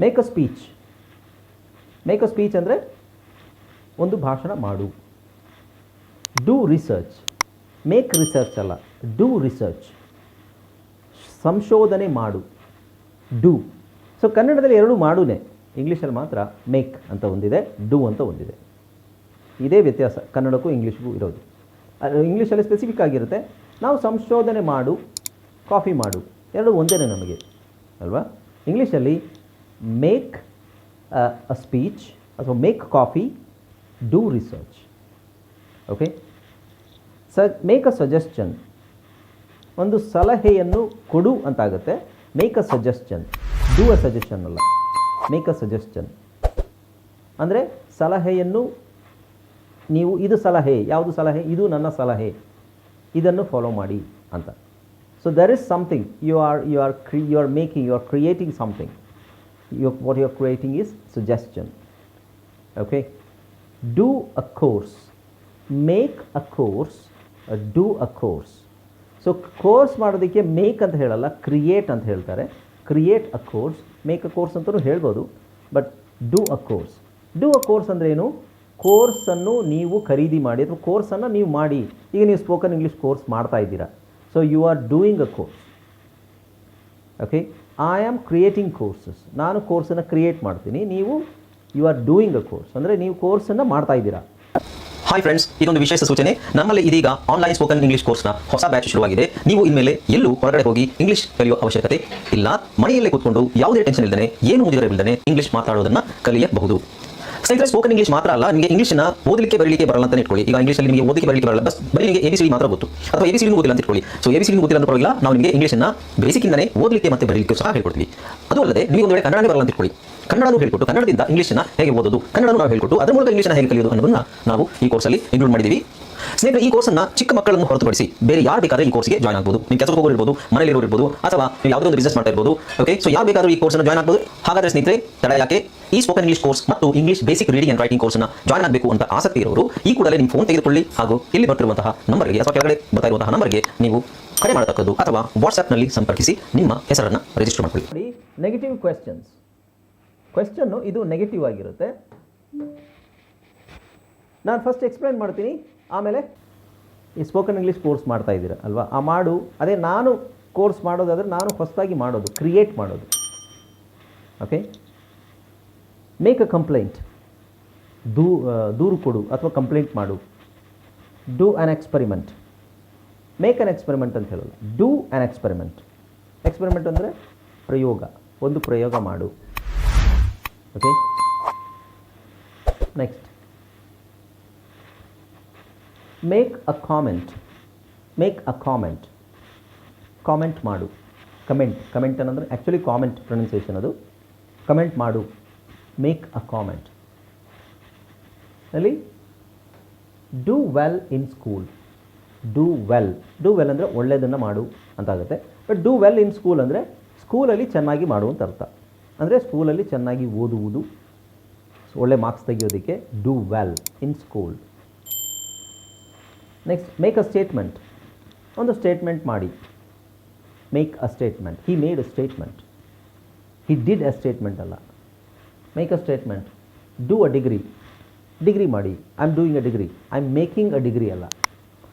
Make a speech make a speech ಅಂದರೆ ಒಂದು ಭಾಷಣ ಮಾಡು. ಡೂ ರಿಸರ್ಚ್ ಮೇಕ್ ರಿಸರ್ಚ್ ಅಲ್ಲ. ಡೂ ರಿಸರ್ಚ್ ಸಂಶೋಧನೆ ಮಾಡು. ಡೂ ಸೊ ಕನ್ನಡದಲ್ಲಿ ಎರಡು ಮಾಡುನೇ. ಇಂಗ್ಲೀಷಲ್ಲಿ ಮಾತ್ರ ಮೇಕ್ ಅಂತ ಒಂದಿದೆ ಡೂ ಅಂತ ಒಂದಿದೆ. ಇದೇ ವ್ಯತ್ಯಾಸ. ಕನ್ನಡಕ್ಕೂ ಇಂಗ್ಲೀಷ್ಗೂ ಇರೋದು. ಇಂಗ್ಲೀಷಲ್ಲಿ ಸ್ಪೆಸಿಫಿಕ್ ಆಗಿರುತ್ತೆ. ನಾವು ಸಂಶೋಧನೆ ಮಾಡು ಕಾಫಿ ಮಾಡು. ಎರಡು ಒಂದೇ ನಮಗೆ. ಅಲ್ವಾ? ಇಂಗ್ಲೀಷಲ್ಲಿ ಮೇಕ್ ಅ ಸ್ಪೀಚ್ ಅಥವಾ make coffee do research okay ಸ ಮೇಕ್ ಅ ಸಜೆಸ್ಟನ್ ಒಂದು ಸಲಹೆಯನ್ನು ಕೊಡು ಅಂತಾಗುತ್ತೆ. Make a suggestion do a suggestion ಅಲ್ಲ. ಮೇಕ್ ಅ ಸಜೆಸ್ಟನ್ ಅಂದರೆ ಸಲಹೆಯನ್ನು ನೀವು ಇದು ಸಲಹೆ, ಯಾವುದು ಸಲಹೆ? ಇದು ನನ್ನ ಸಲಹೆ. ಇದನ್ನು ಫಾಲೋ ಮಾಡಿ ಅಂತ. So there is something you are you are ಕ್ರಿ you are making you are creating something you what you're creating creating suggestion. Okay? Okay a course. Course make a course do a course so course ಮಾಡೋದಕ್ಕೆ make ಅಂತ ಹೇಳಲ್ಲ create ಅಂತ ಹೇಳ್ತಾರೆ. Create a course make a course ಅಂತಲೂ ಹೇಳ್ಬೋದು. But do a course do a course ಅಂದರೆ ಏನು? ಕೋರ್ಸನ್ನು ನೀವು ಖರೀದಿ ಮಾಡಿ, ಅಥವಾ ಕೋರ್ಸನ್ನು ನೀವು ಮಾಡಿ. ಈಗ ನೀವು ಸ್ಪೋಕನ್ ಇಂಗ್ಲೀಷ್ ಕೋರ್ಸ್ ಮಾಡ್ತಾ ಇದ್ದೀರಾ. So you are doing a course okay I am creating courses ನಾನು ಕೋರ್ಸನ್ನು ಕ್ರಿಯೇಟ್ ಮಾಡ್ತೀನಿ. ನೀವು you are doing a course ಅಂದರೆ ನೀವು ಕೋರ್ಸನ್ನು ಮಾಡ್ತಾ ಇದ್ದೀರಾ. ಹಾಯ್ ಫ್ರೆಂಡ್ಸ್ ಇದೊಂದು ವಿಶೇಷ ಸೂಚನೆ. ನಮ್ಮಲ್ಲಿ ಇದೀಗ ಆನ್ಲೈನ್ ಸ್ಪೋಕನ್ ಇಂಗ್ಲಿಷ್ ಕೋರ್ಸ್ನ ಹೊಸ ಬ್ಯಾಚ್ ಶುರುವಾಗಿದೆ. ನೀವು ಇನ್ಮೇಲೆ ಎಲ್ಲೂ ಹೊರಗಡೆ ಹೋಗಿ ಇಂಗ್ಲಿಷ್ ಕಲಿಯುವ ಅವಶ್ಯಕತೆ ಇಲ್ಲ. ಮನೆಯಲ್ಲೇ ಕೂತ್ಕೊಂಡು ಯಾವುದೇ ಟೆನ್ಷನ್ ಇಲ್ಲದೆ ಏನು ಮುಗಿದರೆ ಇಲ್ಲದೆ ಇಂಗ್ಲಿಷ್ ಮಾತಾಡೋದನ್ನ ಕಲಿಯಬಹುದು. ಸ್ನೇಹಿತರೆ ಸ್ಪೋಕನ್ ಇಂಗ್ಲಿಷ್ ಮಾತ್ರ ಅಲ್ಲ, ನಿಮಗೆ ಇಂಗ್ಲಿಷ್ನ ಓದಲಿಕ್ಕೆ ಬರಲಿಕ್ಕೆ ಬರಲ್ಲ ಅಂತ ಇಟ್ಕೊಳ್ಳಿ. ಈಗ ಇಂಗ್ಲಿಷಲ್ಲಿ ನಿಮಗೆ ಓದಲಿಕ್ಕೆ ಬರಲಿಕ್ಕೆ ಬರಲ್ಲ. ಬಸ್ ಬರೀ ನಿಮಗೆ ಎಬಿಸಿಡಿ ಮಾತ್ರ ಗೊತ್ತು. ಅಥವಾ ಎಬಿಸಿಡಿ ಓದಿಲ್ಲ ಅಂತ ಇಟ್ಕೊಳ್ಳಿ. ಸೊ ಎಬಿಸಿಡಿ ಓದಿಲ್ಲ ಅಂತ ಪರವಾಗಿಲ್ಲ, ನಾವು ನಿಮಗೆ ಇಂಗ್ಲಿಷ್ನ ಬೇಸಿಕ್ಕಿಂದನೇ ಓದಲಿಕ್ಕೆ ಮತ್ತೆ ಬರಲಿಕ್ಕೆ ಸಹ ಹೇಳ್ಕೊಡ್ತೀವಿ. ಅದು ಅಲ್ಲದೆ, ನೀವು ಒಂದು ವೇಳೆ ಕನ್ನಡನೇ ಬರಲ್ಲ ಅಂತ ಇಟ್ಕೊಳ್ಳಿ. ಕನ್ನಡನೂ ಹೇಳ್ಕೊಟ್ಟು, ಕನ್ನಡದಿಂದ ಇಂಗ್ಲಿಷ್ನ ಹೇಗೆ ಓದೋದು, ಕನ್ನಡನೂ ನಾವು ಹೇಳ್ಕೊಟ್ಟು, ಅದರ ಮೂಲಕ ಇಂಗ್ಲಿಷ್ನ ಹೇಗೆ ಕಲಿಯೋದು ಅನ್ನೋದನ್ನ ನಾವು ಈ ಕೋರ್ಸಲ್ಲಿ ಇನ್ಕ್ಲೂಡ್ ಮಾಡಿದೀವಿ. ಸ್ನೇಹಿತರೆ, ಈ ಕೋರ್ಸನ್ನ ಚಿಕ್ಕ ಮಕ್ಕಳನ್ನು ಹೊರತುಪಡಿಸಿ ಬೇರೆ ಯಾರು ಬೇಕಾದ್ರೂ ಈ ಕೋರ್ಸ್ಗೆ ಜಾಯ್ನ್ ಆಗ್ಬೋದು. ನೀವು ಕೆಲಸ ಹೋಗಿರ್ಬೋದು ಇರೋರು ಇರ್ಬೋದು, ಅಥವಾ ಯಾವುದೋ ಒಂದು ಬಿಸ್ನೆಸ್ ಮಾಡ್ತಾ ಇರ್ಬೋದು ಓಕೆ ಸೊ ಯಾರು ಬೇಕಾದ್ರೂ ಈ ಕೋರ್ಸ್ ಜಾಯ್ನ್ ಆಗ್ಬೋದು. ಹಾಗಾದ್ರೆ ಸ್ನೇಹಿತರೆ, ತಡ ಯಾಕೆ? ಈ ಸ್ಪೋಕನ್ ಇಂಗ್ಲಿಷ್ ಕೋರ್ಸ್ ಮತ್ತು English basic reading and writing ಕೋರ್ಸ್ನ ಜಾಯ್ನ್ ಆಗಬೇಕು ಅಂತ ಆಸಕ್ತಿ ಇರೋರು, ಈ ಕೂಡಲೇ ನಿಮ್ಮ ಫೋನ್ ತೆಗೆದುಕೊಳ್ಳಿ ಹಾಗೂ ಇಲ್ಲಿ ಬರ್ತಿರುವಂತಹ ನಂಬರ್ಗೆ ಅಥವಾ ಕೆಳಗಡೆ ಬರ್ತಾ ಇರುವಂತಹ ನಂಬರ್ಗೆ ನೀವು ಕರೆ ಮಾಡತಕ್ಕದ್ದು ಅಥವಾ ವಾಟ್ಸ್ಆ್ಯಪ್ನಲ್ಲಿ ಸಂಪರ್ಕಿಸಿ ನಿಮ್ಮ ಹೆಸರನ್ನು ರಿಜಿಸ್ಟರ್ ಮಾಡಿಕೊಳ್ಳಿ. ನೆಗೆಟಿವ್ ಕ್ವೆಶ್ಚನ್ಸ್ ಕ್ವೆಶ್ಚನ್ನು ಇದು ನೆಗೆಟಿವ್ ಆಗಿರುತ್ತೆ. ನಾನು ಫಸ್ಟ್ ಎಕ್ಸ್ಪ್ಲೈನ್ ಮಾಡ್ತೀನಿ. ಆಮೇಲೆ ಈ ಸ್ಪೋಕನ್ ಇಂಗ್ಲೀಷ್ ಕೋರ್ಸ್ ಮಾಡ್ತಾ ಇದ್ದೀರಾ, ಅಲ್ವಾ? ಆ ಮಾಡು. ಅದೇ ನಾನು ಕೋರ್ಸ್ ಮಾಡೋದಾದರೆ ನಾನು ಹೊಸದಾಗಿ ಮಾಡೋದು ಕ್ರಿಯೇಟ್ ಮಾಡೋದು. ಓಕೆ ಮೇಕ್ ಅ ಕಂಪ್ಲೇಂಟ್ ದೂ ದೂರು ಕೊಡು ಅಥವಾ ಕಂಪ್ಲೇಂಟ್ ಮಾಡು. Do an experiment make an experiment ಅಂತ ಹೇಳಲ್ಲ. ಡೂ ಆ್ಯನ್ ಎಕ್ಸ್ಪೆರಿಮೆಂಟ್ ಎಕ್ಸ್ಪೆರಿಮೆಂಟ್ ಅಂದರೆ ಪ್ರಯೋಗ. ಒಂದು ಪ್ರಯೋಗ ಮಾಡು. Okay next make a comment make a comment comment ಮಾಡು. ಕಮೆಂಟ್ ಕಮೆಂಟ್ ಅನ್ನೋದ್ರೆ ಆ್ಯಕ್ಚುಲಿ ಕಾಮೆಂಟ್ ಪ್ರೊನೌನ್ಸಿಯೇಷನ್ ಅದು. ಕಮೆಂಟ್ ಮಾಡು. ಮೇಕ್ ಅ ಕಾಮೆಂಟ್ ಅಲ್ಲಿ do well in school do well do well ಅಂದರೆ ಒಳ್ಳೆಯದನ್ನು ಮಾಡು ಅಂತಾಗುತ್ತೆ but do well in school ಅಂದರೆ ಸ್ಕೂಲಲ್ಲಿ ಚೆನ್ನಾಗಿ ಮಾಡು ಅಂತ ಅರ್ಥ. ಅಂದರೆ ಸ್ಕೂಲಲ್ಲಿ ಚೆನ್ನಾಗಿ ಓದುವುದು. ಒಳ್ಳೆ marks ತೆಗೆಯೋದಕ್ಕೆ do well in school next make a statement ಒಂದು ಸ್ಟೇಟ್ಮೆಂಟ್ ಮಾಡಿ. Make a statement he made a statement he did a statement ಅಲ್ಲ. Make a statement do a degree degree ಮಾಡಿ. I am doing a degree I am making a degree ಅಲ್ಲ.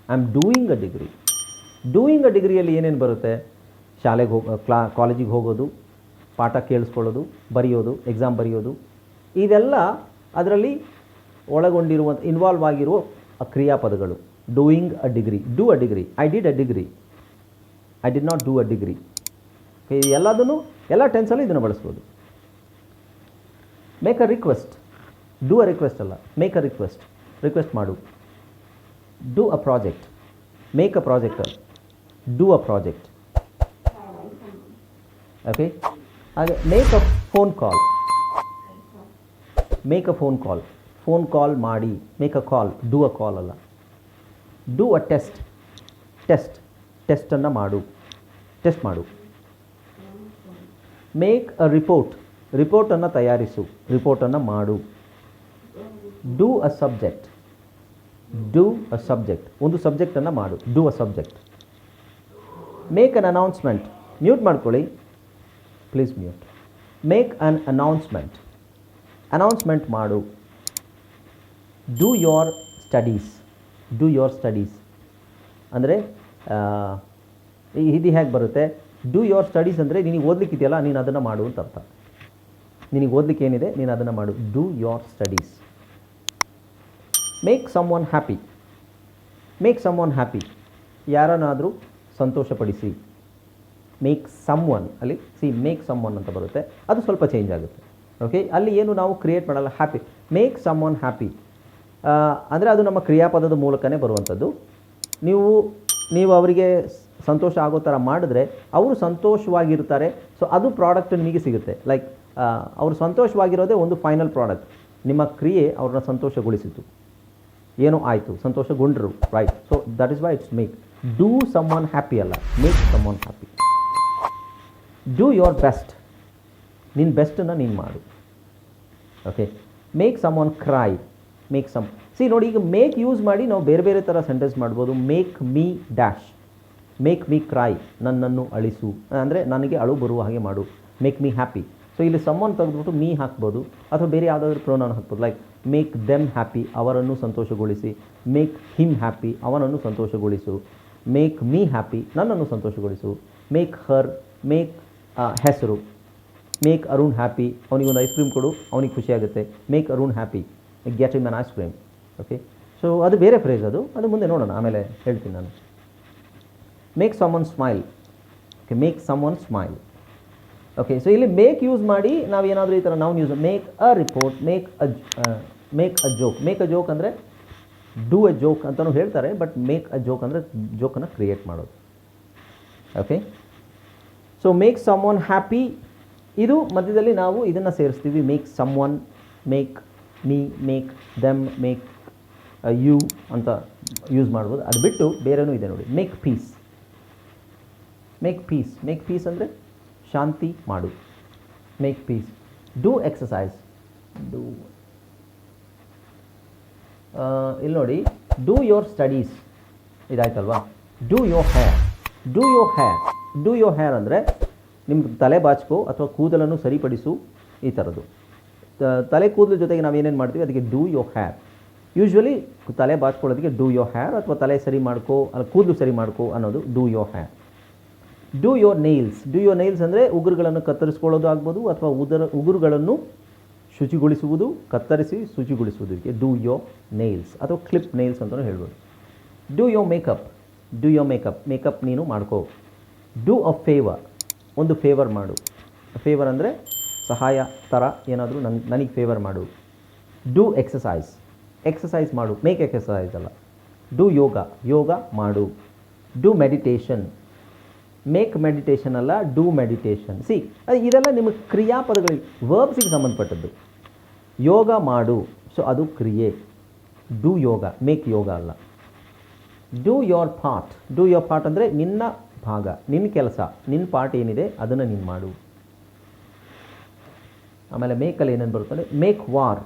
I am doing a degree doing a ಡಿಗ್ರಿಯಲ್ಲಿ ಏನೇನು ಬರುತ್ತೆ? ಶಾಲೆಗೆ ಹೋಗಿ ಕ್ಲಾ, ಕಾಲೇಜಿಗೆ ಹೋಗೋದು, ಪಾಠ ಕೇಳಿಸ್ಕೊಳ್ಳೋದು, ಬರೆಯೋದು ಎಕ್ಸಾಮ್ ಬರೆಯೋದು. ಇವೆಲ್ಲ ಅದರಲ್ಲಿ ಒಳಗೊಂಡಿರುವಂಥ ಇನ್ವಾಲ್ವ್ ಆಗಿರುವ ಕ್ರಿಯಾಪದಗಳು. Doing a degree do a degree I did a degree I did not do a degree ಎಲ್ಲದನ್ನು, ಎಲ್ಲ ಟೆನ್ಸಲ್ಲಿ ಇದನ್ನು ಬಳಸ್ಬೋದು. Make a request do a request ಅಲ್ಲ. ಮೇಕ್ ಅ ರಿಕ್ವೆಸ್ಟ್ ರಿಕ್ವೆಸ್ಟ್ ಮಾಡು. Do a project make a project do a project okay ಹಾಗೆ make a phone call make a phone call phone call ಮಾಡಿ. Make a call do a call ಅಲ್ಲ. Do a test test ಟೆಸ್ಟನ್ನು ಮಾಡು. Test ಮಾಡು. Make a report ರಿಪೋರ್ಟನ್ನು ತಯಾರಿಸು. ರಿಪೋರ್ಟನ್ನು ಮಾಡು. Do a subject do a subject ಒಂದು ಸಬ್ಜೆಕ್ಟನ್ನು ಮಾಡು. Do a subject make an announcement mute ಮಾಡ್ಕೊಳ್ಳಿ. Please mute make an announcement announcement ಮಾಡು. Do your studies do your studies ಅಂದರೆ ಇದು ಹೇಗೆ ಬರುತ್ತೆ? ಡೂ ಯೋರ್ ಸ್ಟಡೀಸ್ ಅಂದರೆ ನಿನಗೆ ಓದಲಿಕ್ಕಿದೆಯಲ್ಲ, ನೀನು ಅದನ್ನು ಮಾಡು ಅಂತ ಅರ್ಥ. ನಿನಗೆ ಓದಲಿಕ್ಕೆ ಏನಿದೆ? ನೀನು ಅದನ್ನು ಮಾಡು. Do your studies make someone happy make someone happy ಯಾರನ್ನಾದರೂ ಸಂತೋಷಪಡಿಸಿ. ಮೇಕ್ ಸಮ್ ಒನ್ ಅಲ್ಲಿ ಸಿ ಮೇಕ್ ಸಮ್ ಒನ್ ಅಂತ ಬರುತ್ತೆ. ಅದು ಸ್ವಲ್ಪ ಚೇಂಜ್ ಆಗುತ್ತೆ. ಓಕೆ ಅಲ್ಲಿ ಏನು ನಾವು ಕ್ರಿಯೇಟ್ ಮಾಡಲ್ಲ happy make someone happy ಅಂದರೆ ಅದು ನಮ್ಮ ಕ್ರಿಯಾಪದದ ಮೂಲಕನೇ ಬರುವಂಥದ್ದು. ನೀವು ನೀವು ಅವರಿಗೆ ಸಂತೋಷ ಆಗೋ ಥರ ಮಾಡಿದ್ರೆ, ಅವರು ಸಂತೋಷವಾಗಿರ್ತಾರೆ. ಸೊ ಅದು ಪ್ರಾಡಕ್ಟ್ ನಿಮಗೆ ಸಿಗುತ್ತೆ. ಲೈಕ್ ಅವರು ಸಂತೋಷವಾಗಿರೋದೇ ಒಂದು ಫೈನಲ್ ಪ್ರಾಡಕ್ಟ್ ನಿಮ್ಮ ಕ್ರಿಯೆ ಅವ್ರನ್ನ ಸಂತೋಷಗೊಳಿಸಿತು. ಏನೋ ಆಯಿತು, ಸಂತೋಷಗೊಂಡರು right so that is why it's make do someone happy ಅಲ್ಲ? Make someone happy do your best ನಿನ್ನ ಬೆಸ್ಟನ್ನು ನೀನು ಮಾಡು. Okay make someone cry make some see ನೋಡಿ, ಈಗ ಮೇಕ್ ಯೂಸ್ ಮಾಡಿ ನಾವು ಬೇರೆ ಬೇರೆ ಥರ ಸೆಂಟೆನ್ಸ್ ಮಾಡ್ಬೋದು. Make me dash make me cry ನನ್ನನ್ನು ಅಳಿಸು. ಅಂದರೆ ನನಗೆ ಅಳು ಬರುವ ಹಾಗೆ ಮಾಡು. ಮೇಕ್ ಮೀ ಹ್ಯಾಪಿ ಸೊ ಇಲ್ಲಿ ಸಮ್ಮನ್ ತೆಗೆದುಬಿಟ್ಟು ಮೀ ಹಾಕ್ಬೋದು ಅಥವಾ ಬೇರೆ ಯಾವುದಾದ್ರೂ ಪ್ರೋನೌನ್ ಹಾಕ್ಬೋದು. ಲೈಕ್ ಮೇಕ್ ದೆಮ್ ಹ್ಯಾಪಿ ಅವರನ್ನು ಸಂತೋಷಗೊಳಿಸಿ. ಮೇಕ್ ಹಿಮ್ ಹ್ಯಾಪಿ ಅವನನ್ನು ಸಂತೋಷಗೊಳಿಸು. ಮೇಕ್ ಮೀ ಹ್ಯಾಪಿ ನನ್ನನ್ನು ಸಂತೋಷಗೊಳಿಸು. ಮೇಕ್ ಹರ್ ಮೇಕ್ ಹೆಸರು. ಮೇಕ್ ಅರುಣ್ ಹ್ಯಾಪಿ ಅವನಿಗೊಂದು ಐಸ್ ಕ್ರೀಮ್ ಕೊಡು, ಅವನಿಗೆ ಖುಷಿಯಾಗುತ್ತೆ. Make Arun happy get him an ice cream okay so ಅದು ಬೇರೆ ಫ್ರೇಸ್ ಅದು. ಅದು ಮುಂದೆ ನೋಡೋಣ, ಆಮೇಲೆ ಹೇಳ್ತೀನಿ ನಾನು. Make someone smile okay make someone smile okay so ಇಲ್ಲಿ ಮೇಕ್ ಯೂಸ್ ಮಾಡಿ ನಾವು ಏನಾದರೂ ಈ ಥರ ನಾವು use make a report make a make a joke make a joke ಅಂದರೆ ಡೂ ಅ ಜೋಕ್ ಅಂತಲೂ ಹೇಳ್ತಾರೆ ಬಟ್ ಮೇಕ್ ಅ ಜೋಕ್ ಅಂದರೆ ಜೋಕನ್ನು ಕ್ರಿಯೇಟ್ ಮಾಡೋದು. Okay so make someone happy ಇದು ಮಧ್ಯದಲ್ಲಿ ನಾವು ಇದನ್ನು ಸೇರಿಸ್ತೀವಿ. Make someone make me make them make you ಅಂತ ಯೂಸ್ ಮಾಡ್ಬೋದು. ಅದು ಬಿಟ್ಟು ಬೇರೆನೂ ಇದೆ ನೋಡಿ. Make peace make peace make peace ಅಂದರೆ ಶಾಂತಿ ಮಾಡು. Make peace do exercise do ಇಲ್ಲಿ ನೋಡಿ do your studies ಇದಾಯ್ತಲ್ವಾ? Do your hair do your hair do your hair ಅಂದರೆ ನಿಮ್ಮ ತಲೆ ಬಾಚ್ಕೋ ಅಥವಾ ಕೂದಲನ್ನು ಸರಿಪಡಿಸು ಈ ಥರದ್ದು ತಲೆ ಕೂದಲು ಜೊತೆಗೆ ನಾವು ಏನೇನು ಮಾಡ್ತೀವಿ? ಅದಕ್ಕೆ ಡೂ ಯೋರ್ ಹೇರ್ ಯೂಶ್ವಲಿ ತಲೆ ಬಾಚ್ಕೊಳ್ಳೋದಕ್ಕೆ ಡೂ ಯೋರ್ ಹೇರ್ ಅಥವಾ ತಲೆ ಸರಿ ಮಾಡ್ಕೋ, ಅಲ್ಲ ಕೂದಲು ಸರಿ ಮಾಡ್ಕೋ ಅನ್ನೋದು do your hair do your nails do your nails ಅಂದರೆ ಉಗುರುಗಳನ್ನು ಕತ್ತರಿಸ್ಕೊಳ್ಳೋದು ಆಗ್ಬೋದು ಅಥವಾ ಉದರ ಉಗುರುಗಳನ್ನು ಶುಚಿಗೊಳಿಸುವುದು, ಕತ್ತರಿಸಿ ಶುಚಿಗೊಳಿಸುವುದು. ಇದಕ್ಕೆ ಡೂ ಯೋ ನೈಲ್ಸ್ ಅಥವಾ ಕ್ಲಿಪ್ ನೈಲ್ಸ್ ಅಂತಲೂ ಹೇಳ್ಬೋದು. Do your makeup do your makeup makeup ನೀನು ಮಾಡ್ಕೋ. ಡೂ ಅ ಫೇವರ್ ಒಂದು ಫೇವರ್ ಮಾಡು. ಫೇವರ್ ಅಂದರೆ ಸಹಾಯ ಥರ ಏನಾದರೂ ನನ್, ನನಗೆ ಫೇವರ್ ಮಾಡು. ಡೂ ಎಕ್ಸಸೈಸ್ ಎಕ್ಸಸೈಸ್ ಮಾಡು. ಮೇಕ್ ಎಕ್ಸಸೈಸ್ ಅಲ್ಲ. ಡೂ ಯೋಗ ಯೋಗ ಮಾಡು. ಡೂ ಮೆಡಿಟೇಷನ್ ಮೇಕ್ ಮೆಡಿಟೇಷನ್ ಅಲ್ಲ ಡೂ ಮೆಡಿಟೇಷನ್ ಸಿ ಇದೆಲ್ಲ ನಿಮಗೆ ಕ್ರಿಯಾಪದಗಳಿಗೆ ವರ್ಬ್ಸಿಗೆ ಸಂಬಂಧಪಟ್ಟದ್ದು. ಯೋಗ ಮಾಡು. ಸೊ ಅದು ಕ್ರಿಯೆ. ಡೂ ಯೋಗ ಮೇಕ್ ಯೋಗ ಅಲ್ಲ. Do your part do your part ಅಂದರೆ ನಿನ್ನ ಭಾಗ, ನಿನ್ನ ಕೆಲಸ, ನಿನ್ನ ಪಾರ್ಟ್ ಏನಿದೆ ಅದನ್ನು ನೀನು ಮಾಡು. ಆಮೇಲೆ ಮೇಕಲ್ಲಿ ಏನೇನು ಬರುತ್ತೆ ಮೇಕ್ ವಾರ್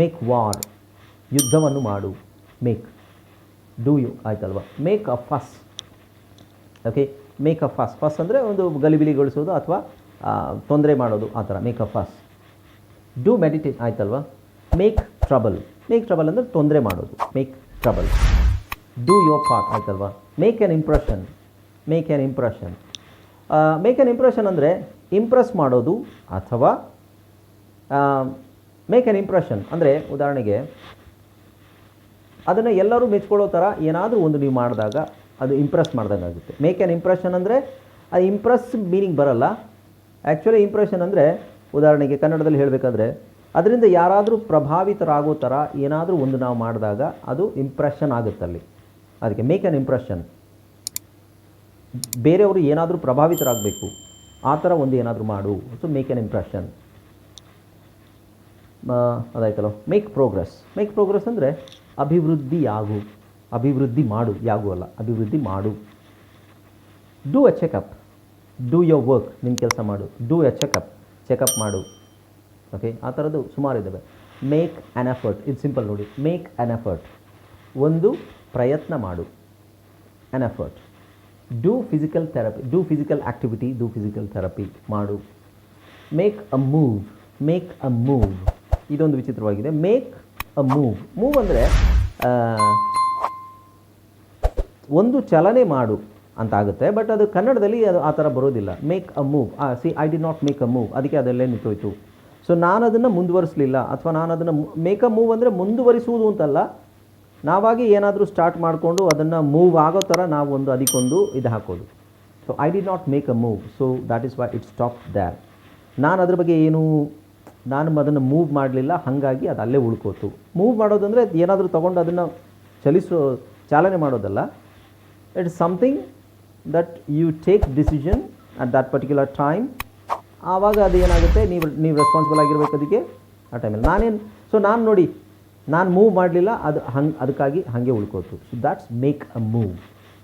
ಮೇಕ್ ವಾರ್ ಯುದ್ಧವನ್ನು ಮಾಡು ಮೇಕ್ ಡೂ ಯು ಆಯ್ತಲ್ವಾ? Make a fuss okay make a fuss. Fuss ಅಂದರೆ ಒಂದು ಗಲಿಬಿಲಿಗೊಳಿಸೋದು ಅಥವಾ ತೊಂದರೆ ಮಾಡೋದು ಆ ಥರ, make a fuss. Do meditate ಆಯ್ತಲ್ವಾ? Make trouble. ಮೇಕ್ ಟ್ರಬಲ್ ಅಂದರೆ ತೊಂದರೆ ಮಾಡೋದು. Make trouble. Do your part ಆಯ್ತಲ್ವಾ? Make an impression. Make an impression. Make an impression ಅಂದರೆ ಇಂಪ್ರೆಸ್ ಮಾಡೋದು ಅಥವಾ ಮೇಕ್ ಆ್ಯನ್ ಇಂಪ್ರೆಷನ್ ಅಂದರೆ ಉದಾಹರಣೆಗೆ, ಅದನ್ನು ಎಲ್ಲರೂ ಮೆಚ್ಕೊಳ್ಳೋ ಥರ ಏನಾದರೂ ಒಂದು ನೀವು ಮಾಡಿದಾಗ ಅದು ಇಂಪ್ರೆಸ್ ಮಾಡ್ದಂಗೆ ಆಗುತ್ತೆ ಮೇಕ್ ಆ್ಯನ್ ಇಂಪ್ರೆಷನ್ ಅಂದರೆ ಅದು ಇಂಪ್ರೆಸ್ ಮೀನಿಂಗ್ ಬರಲ್ಲ. ಆ್ಯಕ್ಚುಲಿ ಇಂಪ್ರೆಷನ್ ಅಂದರೆ, ಉದಾಹರಣೆಗೆ ಕನ್ನಡದಲ್ಲಿ ಹೇಳಬೇಕಾದ್ರೆ, ಅದರಿಂದ ಯಾರಾದರೂ ಪ್ರಭಾವಿತರಾಗೋ ಥರ ಏನಾದರೂ ಒಂದು ನಾವು ಮಾಡಿದಾಗ ಅದು ಇಂಪ್ರೆಷನ್ ಆಗುತ್ತಲ್ಲಿ ಅದಕ್ಕೆ ಮೇಕ್ ಆ್ಯನ್ ಇಂಪ್ರೆಷನ್ ಬೇರೆಯವರು ಏನಾದರೂ ಪ್ರಭಾವಿತರಾಗಬೇಕು, ಆ ಥರ ಒಂದು ಏನಾದರೂ ಮಾಡು. ಸೊ ಮೇಕ್ ಆ್ಯನ್ ಇಂಪ್ರೆಷನ್ ಅದಾಯ್ತಲ್ಲ? ಮೇಕ್ ಪ್ರೋಗ್ರೆಸ್ ಮೇಕ್ ಪ್ರೋಗ್ರೆಸ್ ಅಂದರೆ ಅಭಿವೃದ್ಧಿ ಯಾಗು ಅಭಿವೃದ್ಧಿ ಮಾಡು, ಯಾಗೂ ಅಲ್ಲ, ಅಭಿವೃದ್ಧಿ ಮಾಡು. Do a checkup do your work ನಿಮ್ಮ ಕೆಲಸ ಮಾಡು. ಡೂ ಅ ಚೆಕಪ್ ಚೆಕಪ್ ಮಾಡು. ಓಕೆ ಆ ಥರದ್ದು ಸುಮಾರು ಇದ್ದಾವೆ ಮೇಕ್ ಆ್ಯನ್ ಎಫರ್ಟ್ ಇದು ಸಿಂಪಲ್ ನೋಡಿ. ಮೇಕ್ ಆ್ಯನ್ ಎಫರ್ಟ್ ಒಂದು ಪ್ರಯತ್ನ ಮಾಡು. An effort do physical therapy do physical activity do physical therapy ಮಾಡು. Make a move make a move ಇದೊಂದು ವಿಚಿತ್ರವಾಗಿದೆ. ಮೇಕ್ ಅ ಮೂವ್ ಮೂವ್ ಅಂದರೆ ಒಂದು ಚಲನೆ ಮಾಡು ಅಂತ ಆಗುತ್ತೆ ಬಟ್ ಅದು ಕನ್ನಡದಲ್ಲಿ ಅದು ಆ ಥರ ಬರೋದಿಲ್ಲ. Make a move see I did not make a move ಅದಕ್ಕೆ ಅದಲ್ಲೇ ನಿಂತೋಯ್ತು. ಸೊ ನಾನು ಅದನ್ನು ಮುಂದುವರಿಸಲಿಲ್ಲ, ಅಥವಾ ನಾನು ಅದನ್ನು ಮೇಕ್ ಅ ಮೂವ್ ಅಂದರೆ ಮುಂದುವರಿಸುವುದು ಅಂತಲ್ಲ. ನಾವಾಗಿ ಏನಾದರೂ ಸ್ಟಾರ್ಟ್ ಮಾಡಿಕೊಂಡು ಅದನ್ನು ಮೂವ್ ಆಗೋ ಥರ ನಾವು ಒಂದು ಅದಕ್ಕೊಂದು ಇದು ಹಾಕೋದು. So I did not make a move so that is why it stop there ನಾನು ಅದ್ರ ಬಗ್ಗೆ ಏನು, ನಾನು ಅದನ್ನು ಮೂವ್ ಮಾಡಲಿಲ್ಲ, ಹಾಗಾಗಿ ಅದು ಅಲ್ಲೇ ಉಳ್ಕೋತು. ಮೂವ್ ಮಾಡೋದಂದರೆ ಏನಾದರೂ ತೊಗೊಂಡು ಅದನ್ನು ಚಲಿಸೋ, ಚಾಲನೆ ಮಾಡೋದಲ್ಲ. It is something that you take decision at that particular time ಆವಾಗ ಅದು ಏನಾಗುತ್ತೆ? ನೀವು ನೀವು ರೆಸ್ಪಾನ್ಸಿಬಲ್ ಆಗಿರ್ಬೇಕು ಅದಕ್ಕೆ ಆ ಟೈಮಲ್ಲಿ ನಾನೇನು ಸೊ ನಾನು ನೋಡಿ, ನಾನು ಮೂವ್ ಮಾಡಲಿಲ್ಲ, ಅದು ಹಂಗೆ ಅದಕ್ಕಾಗಿ ಹಾಗೆ ಉಳ್ಕೋತು so that's make a move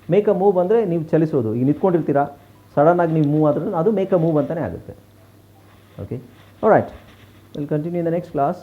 make a move ಅಂದರೆ ನೀವು ಚಲಿಸೋದು. ಈಗ ನಿಂತ್ಕೊಂಡಿರ್ತೀರಾ? ಸಡನ್ನಾಗಿ ನೀವು ಮೂವ್ ಆದ್ರೂ ಅದು ಮೇಕ್ ಅ ಮೂವ್ ಅಂತಲೇ ಆಗುತ್ತೆ. Okay right will continue in the next class